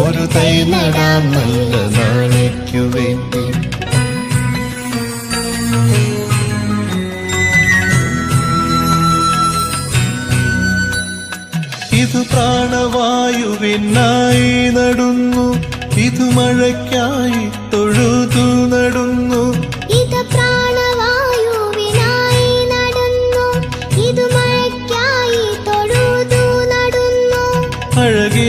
ഒരു തൈ നടാൻ നല്ല നാളേക്കു വേണ്ടി. ഇത് പ്രാണവായുവിനായി നടുന്നു. ഇത് മഴയ്ക്കായി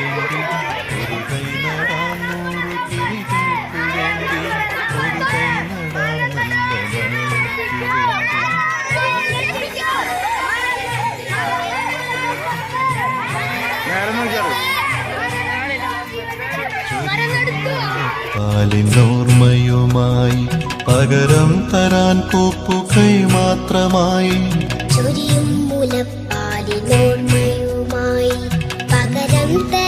വേണ്ടി ഒരു വേണ്ടി പാലിനോർമ്മയുമായി പകരം തരാൻ പൂപ്പുകൈ മാത്രമായി. ചൊരിയും മുലപ്പാലിനോർമ്മയുമായി പകരം തരാൻ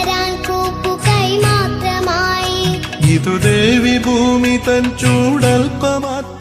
കൂപ്പുകൈ മാത്രമായി ഇതു ദേവി ഭൂമി തൻ ചൂടൽപ്പമാത്ര